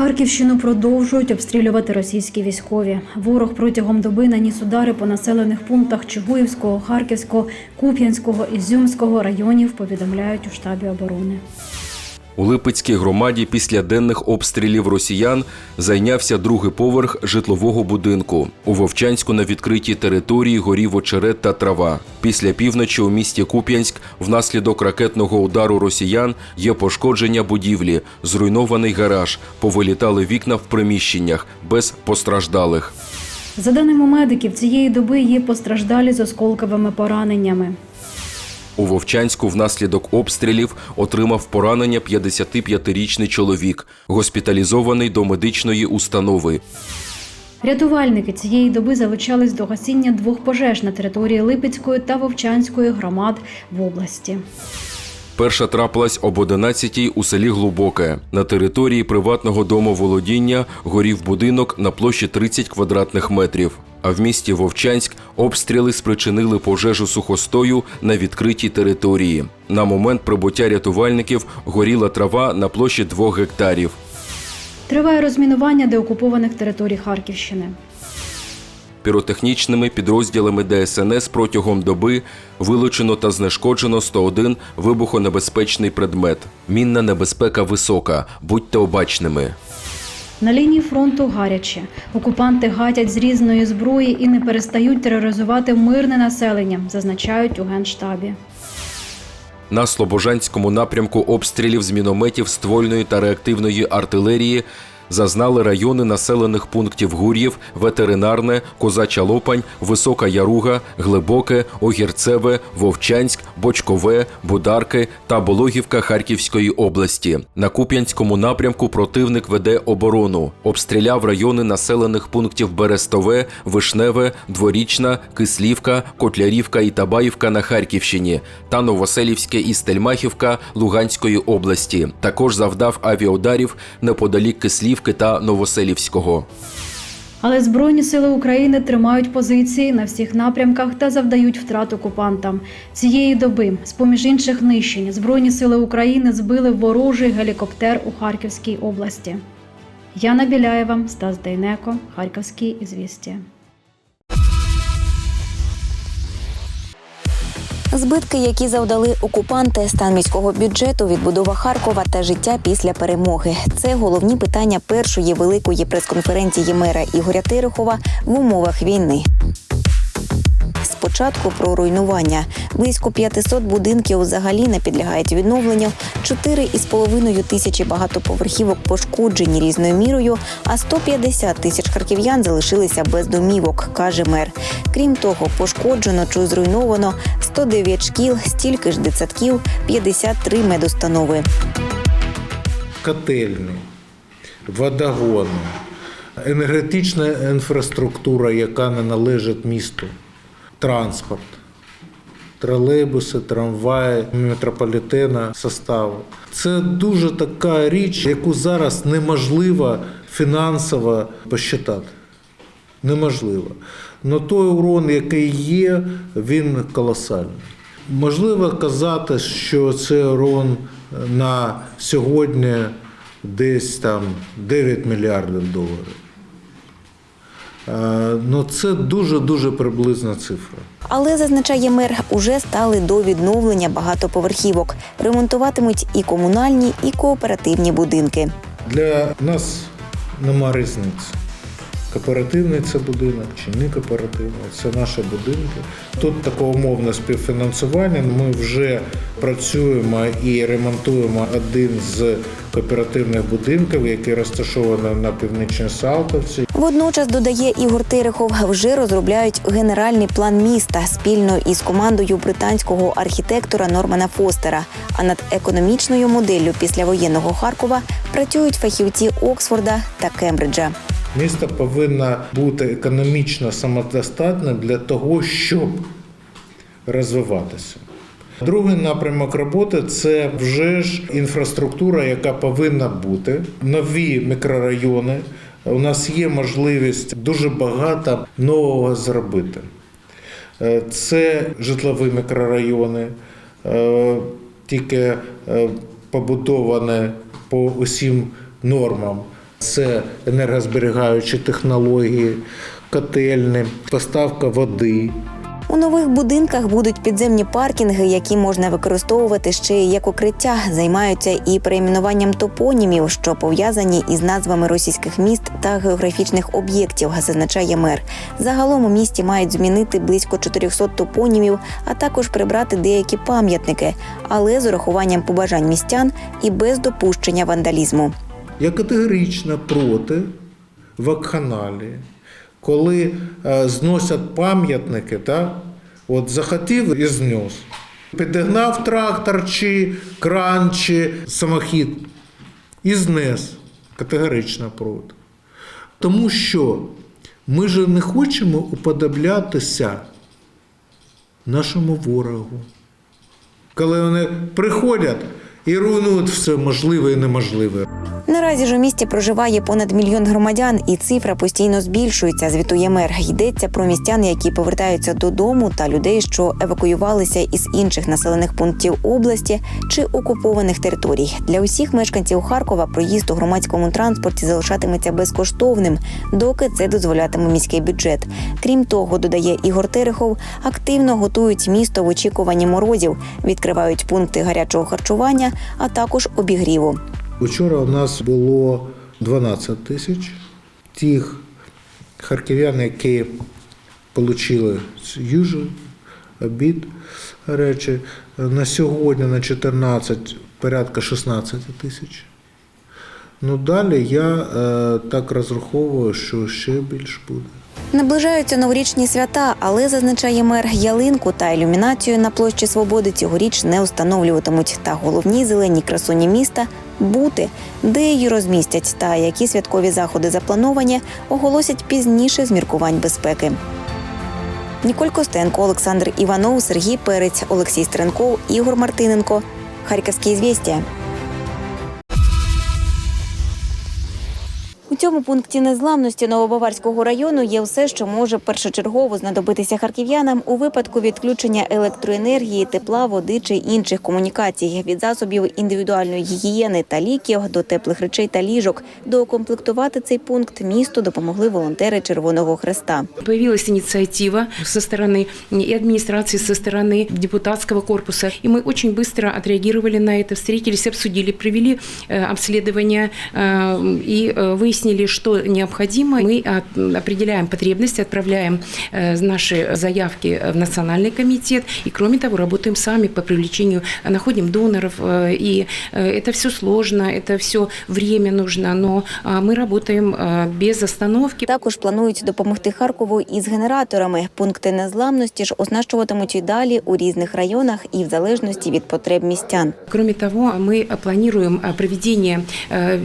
Харківщину продовжують обстрілювати російські військові. Ворог протягом доби наніс удари по населених пунктах Чугуївського, Харківського, Куп'янського, Ізюмського районів. Повідомляють у штабі оборони. У Липецькій громаді після денних обстрілів росіян зайнявся другий поверх житлового будинку. У Вовчанську на відкритій території горів очерет та трава. Після півночі у місті Куп'янськ внаслідок ракетного удару росіян є пошкодження будівлі, зруйнований гараж, повилітали вікна в приміщеннях без постраждалих. За даними медиків, цієї доби є постраждалі з осколковими пораненнями. У Вовчанську внаслідок обстрілів отримав поранення 55-річний чоловік, госпіталізований до медичної установи. Рятувальники цієї доби залучались до гасіння двох пожеж на території Липецької та Вовчанської громад в області. Перша трапилась об 11-й у селі Глубоке. На території приватного дому володіння горів будинок на площі 30 квадратних метрів. А в місті Вовчанськ обстріли спричинили пожежу сухостою на відкритій території. На момент прибуття рятувальників горіла трава на площі 2 гектарів. Триває розмінування деокупованих територій Харківщини. Піротехнічними підрозділами ДСНС протягом доби вилучено та знешкоджено 101 вибухонебезпечний предмет. Мінна небезпека висока. Будьте обачними. На лінії фронту гаряче. Окупанти гатять з різної зброї і не перестають тероризувати мирне населення, зазначають у генштабі. На Слобожанському напрямку обстрілів з мінометів ствольної та реактивної артилерії зазнали райони населених пунктів Гур'їв, Ветеринарне, Козача Лопань, Висока Яруга, Глибоке, Огірцеве, Вовчанськ, Бочкове, Бударки та Бологівка Харківської області. На Куп'янському напрямку противник веде оборону. Обстріляв райони населених пунктів Берестове, Вишневе, Дворічна, Кислівка, Котлярівка і Табаївка на Харківщині та Новоселівське і Стельмахівка Луганської області. Також завдав авіаударів неподалік Кислівки та Новоселівського. Але Збройні сили України тримають позиції на всіх напрямках та завдають втрат окупантам. Цієї доби, з поміж інших нищень, Збройні сили України збили ворожий гелікоптер у Харківській області. Яна Біляєва, Стас Дейнеко, Харківські ізвістія. Збитки, які завдали окупанти, стан міського бюджету, відбудова Харкова та життя після перемоги. Це головні питання першої великої прес-конференції мера Ігоря Терехова в умовах війни. Спочатку про руйнування. Близько 500 будинків взагалі не підлягають відновленню. 4,5 тисячі багатоповерхівок пошкоджені різною мірою, а 150 тисяч харків'ян залишилися без домівок, каже мер. Крім того, пошкоджено чи зруйновано 109 шкіл, стільки ж дитсадків, 53 медустанови. котельні, водогони, енергетична інфраструктура, яка не належить місту, транспорт, тролейбуси, трамваї, метрополітена составу. Це дуже така річ, яку зараз неможливо фінансово посчитати. Неможливо. Но той урон, який є, він колосальний. Можливо казати, що це урон на сьогодні десь там 9 мільярдів доларів. Е, Ну, це дуже-дуже приблизна цифра. Але зазначає мер, уже стали до відновлення багатоповерхівок. Ремонтуватимуть і комунальні, і кооперативні будинки. Для нас нема різниці. Кооперативний це будинок чи не кооперативний, це наші будинки. Тут таке умовне співфінансування. Ми вже працюємо і ремонтуємо один з кооперативних будинків, який розташований на північній Салтовці. Водночас додає Ігор Терехов, вже розробляють генеральний план міста спільно із командою британського архітектора Нормана Фостера. А над економічною моделлю післявоєнного Харкова працюють фахівці Оксфорда та Кембриджа. Місто повинно бути економічно самодостатним для того, щоб розвиватися. Другий напрямок роботи це вже ж інфраструктура, яка повинна бути. Нові мікрорайони. У нас є можливість дуже багато нового зробити. Е, Це житлові мікрорайони, е, тільки е, побудовані по усім нормам Це енергозберігаючі технології, котельні, поставка води. У нових будинках будуть підземні паркінги, які можна використовувати ще й як укриття. Займаються і перейменуванням топонімів, що пов'язані із назвами російських міст та географічних об'єктів, зазначає мер. Загалом у місті мають змінити близько 400 топонімів, а також прибрати деякі пам'ятники, але з урахуванням побажань містян і без допущення вандалізму. Я категорично проти вакханалії, коли е, зносять пам'ятники, так? от захотів і знес. Підігнав трактор чи кран, чи самохід і знес. Категорично проти. Тому що ми ж не хочемо уподоблятися нашому ворогу. Коли вони приходять і руйнують все можливе і неможливе. Наразі ж у місті проживає понад мільйон громадян, і цифра постійно збільшується. Звітує мер. Йдеться про містян, які повертаються додому, та людей, що евакуювалися із інших населених пунктів області чи окупованих територій. Для усіх мешканців Харкова проїзд у громадському транспорті залишатиметься безкоштовним, доки це дозволятиме міський бюджет. Крім того, додає Ігор Терехов, активно готують місто в очікуванні морозів, відкривають пункти гарячого харчування, а також обігріву. Учора у нас було 12 тисяч тих харків'ян, які отримали їжу, обід речі. На сьогодні на 14 порядка 16 тисяч. Ну далі я е, так розраховую, що ще більше буде. Наближаються новорічні свята, але зазначає мер ялинку та ілюмінацію на площі Свободи цьогоріч не встановлюватимуть. Та головні зелені красуні міста бути, де її розмістять та які святкові заходи заплановані, оголосять пізніше з міркувань безпеки. Ніколь Костенко, Олександр Іванов, Сергій Перець, Олексій Стренков, Ігор Мартиненко. Харківські звістя. цьому пункті незламності Новобаварського району є все, що може першочергово знадобитися харків'янам у випадку відключення електроенергії, тепла, води чи інших комунікацій від засобів індивідуальної гігієни та ліків до теплих речей та ліжок. Доукомплектувати цей пункт місту допомогли волонтери Червоного Хреста. Появилась инициатива со стороны и администрации, со стороны депутатского корпуса. И мы очень быстро отреагировали на это, встретились, обсудили, провели э, обследование э, и э, выяснили, что необходимо. Мы от- определяем потребности, отправляем э, наши заявки в Национальный комитет. И кроме того, работаем сами по привлечению, находим доноров. э, И э, это все сложно, это все время нужно, но а, мы работаем э, без остановки. Також планують допомогти Харкову із генераторами. Пункти незламності ж оснащуватимуть і далі у різних районах і в залежності від потреб містян. Кроме того, мы планируем э, проведение э,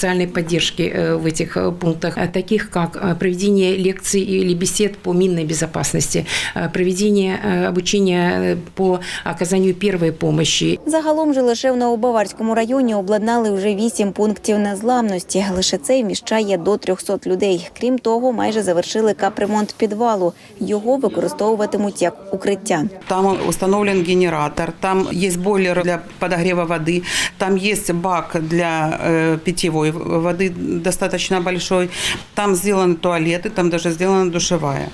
м- мероприятий психосоциальной поддержки э, в этих э, пунктах, э, таких как э, проведение лекций или бесед по минной безопасности, э, проведение э, обучения э, по оказанию первой помощи, Загалом же лише в Новобаварському районі обладнали вже вісім пунктів незламності. Лише це вміщає до 300 людей. Крім того, майже завершили капремонт підвалу. Його використовуватимуть як укриття. Там установлен генератор, там есть бойлер для подогрева воды, там есть бак для э, питьевой воды достаточно большой, там сделаны туалеты, там даже сделана душевая.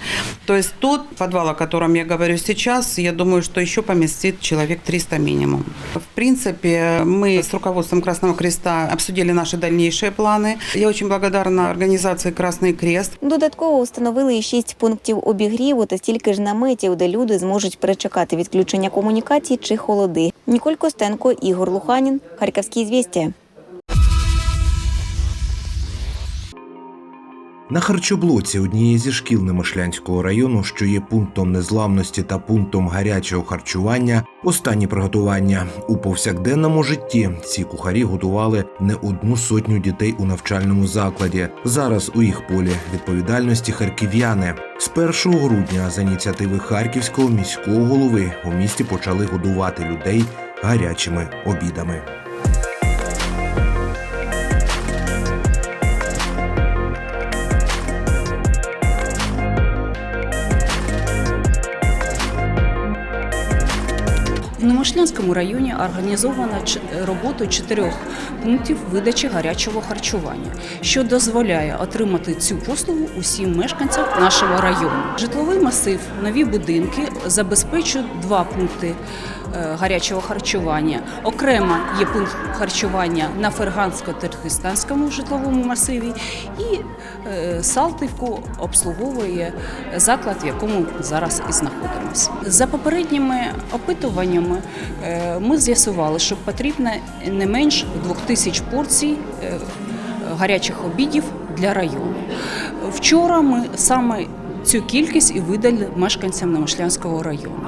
То есть тот подвал, о котором я говорю сейчас, я думаю, что еще поместит человек 300 минимум. В принципе, мы с руководством Красного Креста обсудили наши дальнейшие планы. Я очень благодарна организации «Красный Крест», Додатково встановили і шість пунктів обігріву та стільки ж наметів, де люди зможуть перечекати відключення комунікацій чи холоди. Ніколь Костенко, Ігор Луханін, Харківські звістя. На харчоблоці однієї зі шкіл Немишлянського району, що є пунктом незламності та пунктом гарячого харчування, останні приготування у повсякденному житті ці кухарі готували не одну сотню дітей у навчальному закладі. Зараз у їх полі відповідальності харків'яни. З 1 грудня за ініціативи харківського міського голови у місті почали годувати людей гарячими обідами. В районі організовано роботу чотирьох пунктів видачі гарячого харчування, що дозволяє отримати цю послугу усім мешканцям нашого району. Житловий масив, нові будинки забезпечують два пункти гарячого харчування. Окремо є пункт харчування на Фергансько-Терхистанському житловому масиві, і е, Салтівку обслуговує заклад, в якому зараз і знаходимося. За попередніми опитуваннями е, ми з'ясували, що потрібно не менш 2000 порцій е, гарячих обідів для району. Вчора ми саме цю кількість і видали мешканцям Немишлянського району.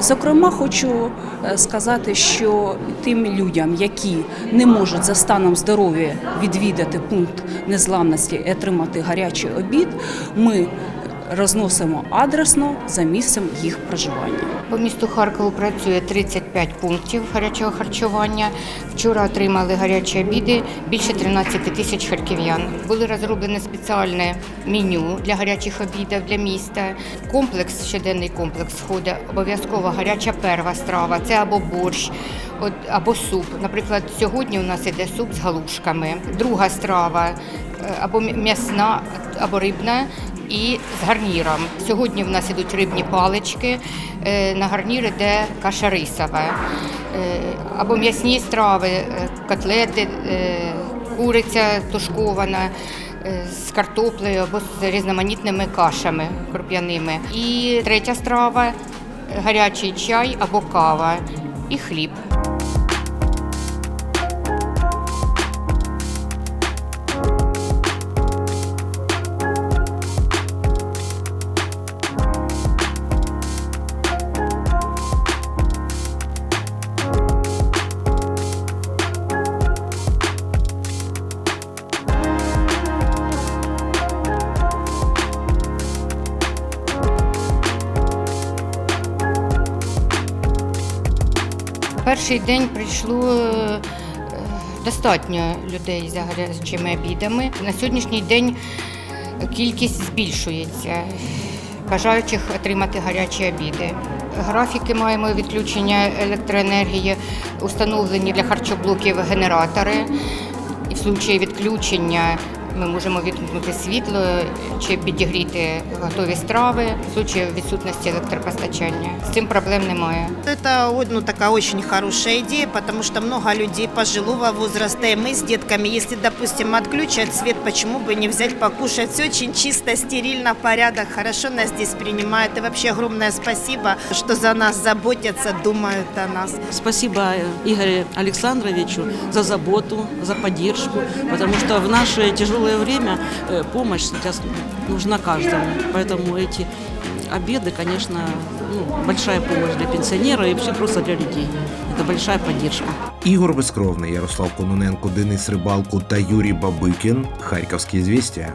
Зокрема, хочу е, сказати, що тим людям, які не можуть за станом здоров'я відвідати пункт незламності і отримати гарячий обід, ми розносимо адресно за місцем їх проживання. По місту Харкову працює 35 пунктів гарячого харчування. Вчора отримали гарячі обіди більше 13 тисяч харків'ян. Були розроблені спеціальне меню для гарячих обідів для міста. Комплекс, щоденний комплекс входить обов'язково гаряча перва страва. Це або борщ, або суп. Наприклад, сьогодні у нас іде суп з галушками. Друга страва е, або м'ясна, або рибна і з гарніром. Сьогодні в нас ідуть рибні палички, е, на гарнір іде каша рисова, е, або м'ясні страви, е, котлети, куриця тушкована. З картоплею або з різноманітними кашами круп'яними. І третя страва гарячий чай або кава і хліб. Перший день прийшло е, достатньо людей за гарячими обідами. На сьогоднішній день кількість збільшується бажаючих отримати гарячі обіди. Графіки маємо відключення електроенергії, установлені для харчоблоків генератори. І в случаї відключення ми можемо відмкнути світло чи підігріти готові страви в случаї відсутності електропостачання. З цим проблем немає. Это вот, ну, такая очень хорошая идея, потому что много людей пожилого возраста, и мы с детками, если, допустим, отключат свет, почему бы не взять покушать? Все очень чисто, стерильно, порядок, хорошо нас здесь принимают. И вообще огромное спасибо, что за нас заботятся, думают о нас. Спасибо Игорю Александровичу за заботу, за поддержку, потому что в наше тяжелое время э, помощь сейчас нужна каждому. Поэтому эти обеды, конечно, ну, большая помощь для пенсионера и вообще просто для людей. Это большая поддержка. Ігор Безкровний, Ярослав Кононенко, Денис Рибалко та Юрій Бабикін. Харківські звістя.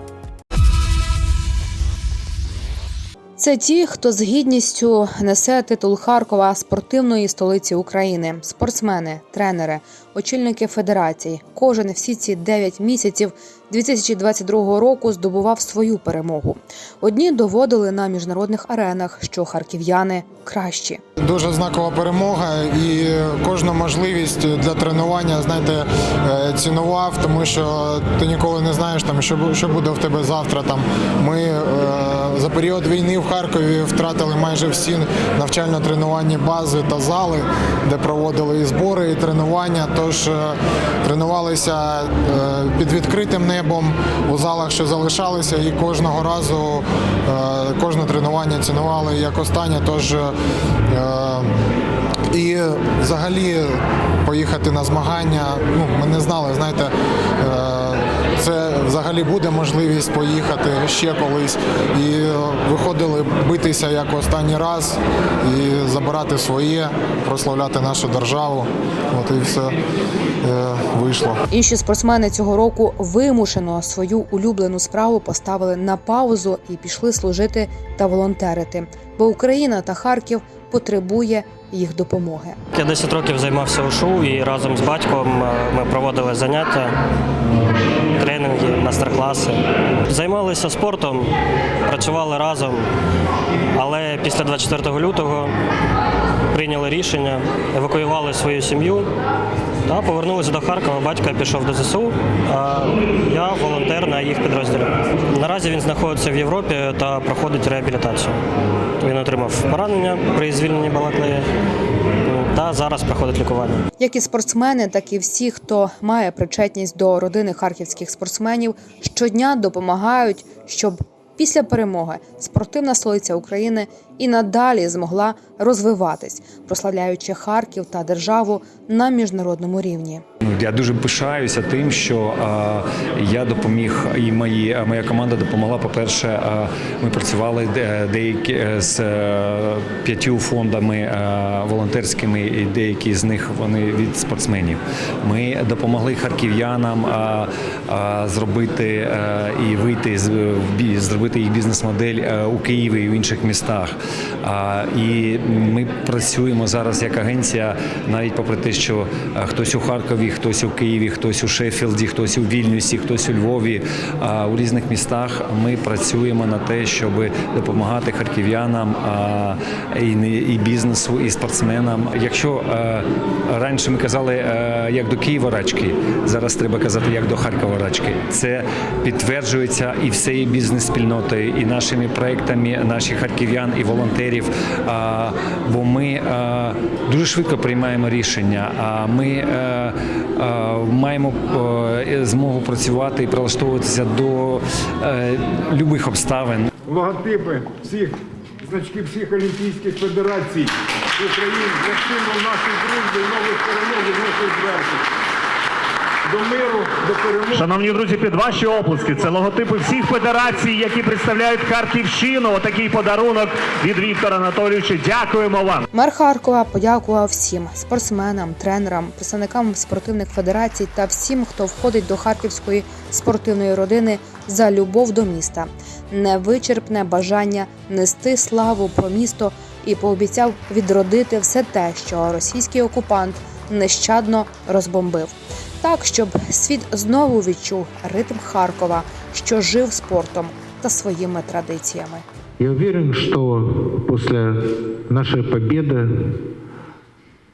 Це ті, хто з гідністю несе титул Харкова спортивної столиці України, спортсмени, тренери, очільники федерацій. Кожен всі ці 9 місяців 2022 року здобував свою перемогу. Одні доводили на міжнародних аренах, що харків'яни кращі. Дуже знакова перемога і кожну можливість для тренування, знаєте, е, цінував, тому що ти ніколи не знаєш, там, що, що буде в тебе завтра. Там. Ми е, за період війни в Харкові втратили майже всі навчально-тренувальні бази та зали, де проводили і збори, і тренування. Тож е, тренувалися е, під відкритим небом у залах, що залишалися, і кожного разу е, кожне тренування цінували як останнє. Тож і взагалі поїхати на змагання. Ну, ми не знали, знаєте, це взагалі буде можливість поїхати ще колись. І е, виходили битися як останній раз і забирати своє, прославляти нашу державу. От і все е, вийшло. Інші спортсмени цього року вимушено свою улюблену справу поставили на паузу і пішли служити та волонтерити, бо Україна та Харків потребує їх допомоги. Я 10 років займався УШУ і разом з батьком е, ми проводили заняття, тренінги, майстер-класи. Займалися спортом, працювали разом, але після 24 лютого прийняли рішення, евакуювали свою сім'ю та повернулися до Харкова. Батько пішов до ЗСУ, а я волонтер на їх підрозділі. Наразі він знаходиться в Європі та проходить реабілітацію. Він отримав поранення при звільненні Балаклеї та зараз проходить лікування. Як і спортсмени, так і всі, хто має причетність до родини харківських спортсменів, щодня допомагають, щоб після перемоги спортивна столиця України і надалі змогла розвиватись, прославляючи Харків та державу на міжнародному рівні. Ну, Я дуже пишаюся тим, що е, я допоміг, і мої моя команда допомогла. По-перше, е, ми працювали деякі е, з е, п'ятью фондами е, волонтерськими, і деякі з них вони від спортсменів. Ми допомогли харків'янам е, е, зробити е, і вийти зробити їх бізнес-модель е, у Києві і в інших містах. І ми працюємо зараз як агенція, навіть попри те, що е, хтось у Харкові, хтось у Києві, хтось у Шеффілді, хтось у Вільнюсі, хтось у Львові. У різних містах ми працюємо на те, щоб допомагати харків'янам і не- і бізнесу, і спортсменам. Якщо е, раніше ми казали е, як до Києва рачки, зараз треба казати як до Харкова рачки. Це підтверджується і всією бізнес-спільнотою, і нашими проектами наших харків'ян і волонтерів. Бо ми е, дуже швидко приймаємо рішення. А ми маємо е, змогу працювати і прилаштовуватися до е, любих обставин. логотипи всіх значки всіх олімпійських федерацій України як символ нашої дружби нових перемог і нашої зверху. До миру, до перемоги. Шановні друзі, під ваші оплески. Це логотипи всіх федерацій, які представляють Харківщину. Отакий подарунок від Віктора Анатолійовича. Дякуємо вам. Мер Харкова подякував всім спортсменам, тренерам, представникам спортивних федерацій та всім, хто входить до харківської спортивної родини за любов до міста, невичерпне бажання нести славу про місто і пообіцяв відродити все те, що російський окупант нещадно розбомбив Так, щоб світ знову відчув ритм Харкова, що жив спортом та своїми традиціями. Я уверен, что после нашей победы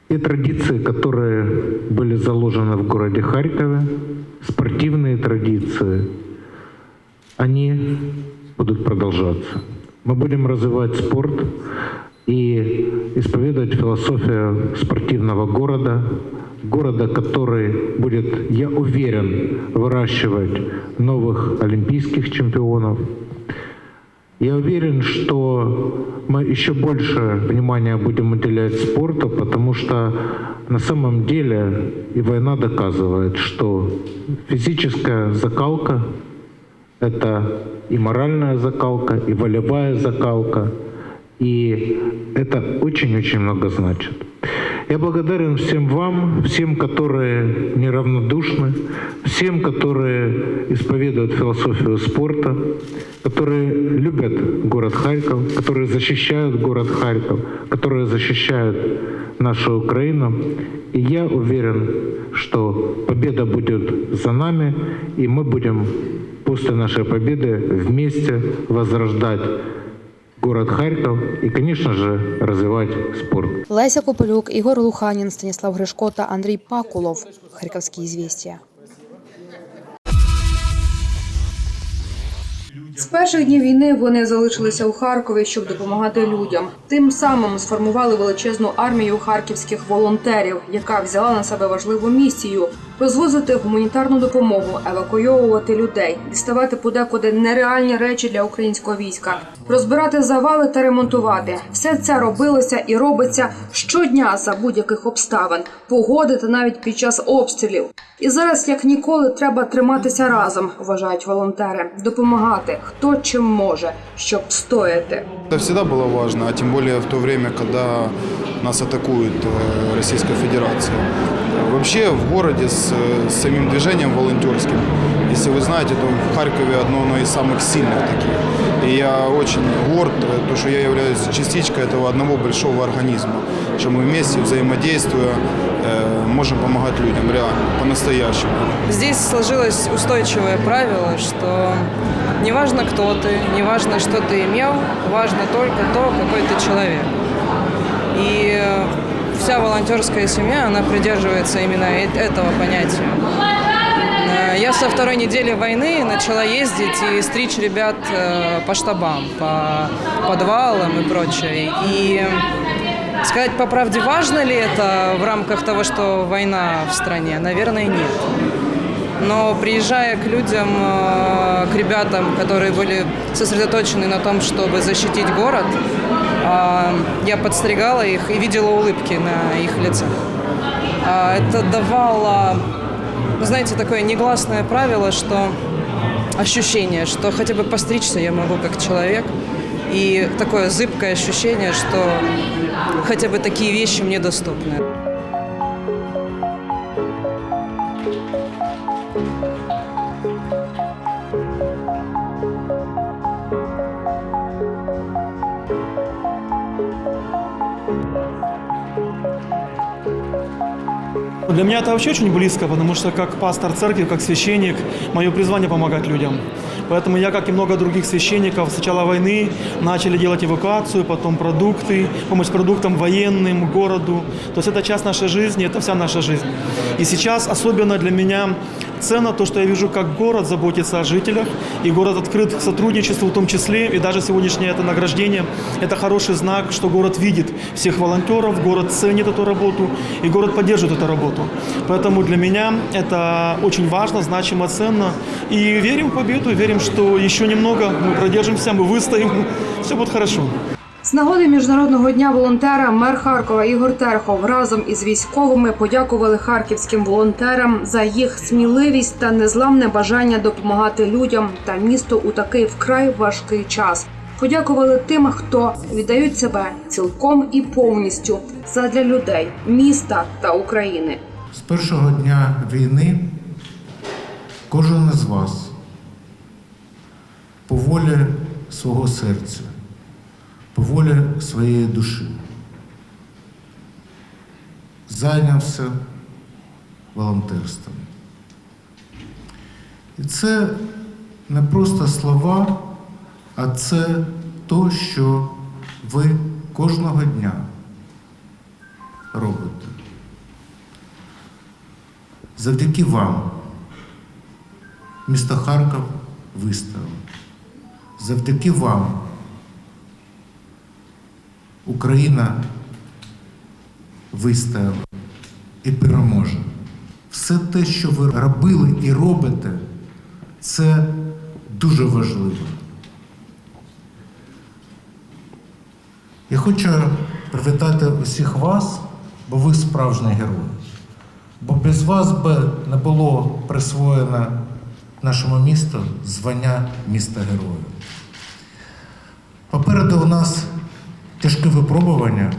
и традиции, которые были заложены в городе Харькове, спортивные традиции, они будут продолжаться. Мы будем развивать спорт и исповедовать философию спортивного города, города, который будет, я уверен, выращивать новых олимпийских чемпионов, я уверен, что мы еще больше внимания будем уделять спорту, потому что на самом деле и война доказывает, что физическая закалка – это и моральная закалка, и волевая закалка, и это очень-очень много значит. Я благодарен всем вам, всем, которые неравнодушны, всем, которые исповедуют философию спорта, которые любят город Харьков, которые защищают город Харьков, которые защищают нашу Украину. И я уверен, что победа будет за нами, и мы будем после нашей победы вместе возрождать город Харьков и, конечно же, развивать спорт. Леся Копилюк, Ігор Луханін, Станіслав Гришко та Андрій Пакулов. Харківські звістя. З перших днів війни вони залишилися у Харкові, щоб допомагати людям. Тим самим сформували величезну армію харківських волонтерів, яка взяла на себе важливу місію розвозити гуманітарну допомогу, евакуйовувати людей, діставати подекуди нереальні речі для українського війська, розбирати завали та ремонтувати. Все це робилося і робиться щодня за будь-яких обставин, погоди та навіть під час обстрілів. І зараз, як ніколи, треба триматися разом, вважають волонтери, допомагати хто чим може, щоб стояти. Это всегда было важно, а тем более в то время, когда нас атакует э, Российская Федерация. Вообще в городе с, э, с самим движением волонтерским, если вы знаете, то в Харькове одно оно из самых сильных таких. И я очень горд, э, то, что я являюсь частичкой этого одного большого организма, что мы вместе, взаимодействуя, э, можем помогать людям реально, по-настоящему. Здесь сложилось устойчивое правило, что неважно кто ты, неважно что ты имел, важно только то, какой ты человек. Вся волонтерская семья, она придерживается именно э- этого понятия. Э, Я со второй недели войны начала ездить и стричь ребят э, по штабам, по подвалам и прочее. И сказать по правде, важно ли это в рамках того, что война в стране? Наверное, нет. Но приезжая к людям, к ребятам, которые были сосредоточены на том, чтобы защитить город, я подстригала их и видела улыбки на их лицах. А Это давало, ну, знаете, такое негласное правило, что ощущение, что хотя бы постричься я могу как человек, и такое зыбкое ощущение, что хотя бы такие вещи мне доступны. Для меня это вообще очень близко, потому что как пастор церкви, как священник, мое призвание помогать людям. Поэтому я, как и много других священников, с начала войны начали делать эвакуацию, потом продукты, помощь продуктам военным, городу. То есть это часть нашей жизни, это вся наша жизнь. И сейчас особенно для меня ценно то, что я вижу, как город заботится о жителях, и город открыт к сотрудничеству в том числе, и даже сегодняшнее это награждение – это хороший знак, что город видит всех волонтеров, город ценит эту работу, и город поддерживает эту работу. Поэтому для меня это очень важно, значимо, ценно. И верим в победу, верим, что еще немного мы продержимся, мы выстоим, все будет хорошо. З нагоди міжнародного дня волонтера мер Харкова Ігор Терхов разом із військовими подякували харківським волонтерам за їх сміливість та незламне бажання допомагати людям та місту у такий вкрай важкий час. Подякували тим, хто віддають себе цілком і повністю задля людей, міста та України. З першого дня війни кожен із вас по волі свого серця, по волі своєї душі зайнявся волонтерством. І це не просто слова, а це то, що ви кожного дня робите. Завдяки вам місто Харків вистояло. Завдяки вам Україна вистояла і переможе. Все те, що ви робили і робите, це дуже важливо. Я хочу привітати усіх вас, бо ви справжні герої. Бо без вас би не було присвоєно нашому місту звання міста героя. Попереду у нас тяжке випробування,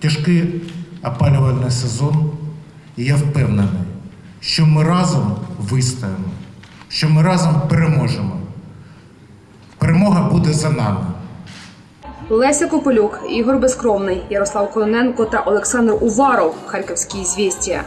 тяжкий опалювальний сезон, і я впевнений, що ми разом вистоїмо, що ми разом переможемо. Перемога буде за нами. Леся Копилюк, Ігор Безкровний, Ярослав Кононенко та Олександр Уваров. Харківські звістія.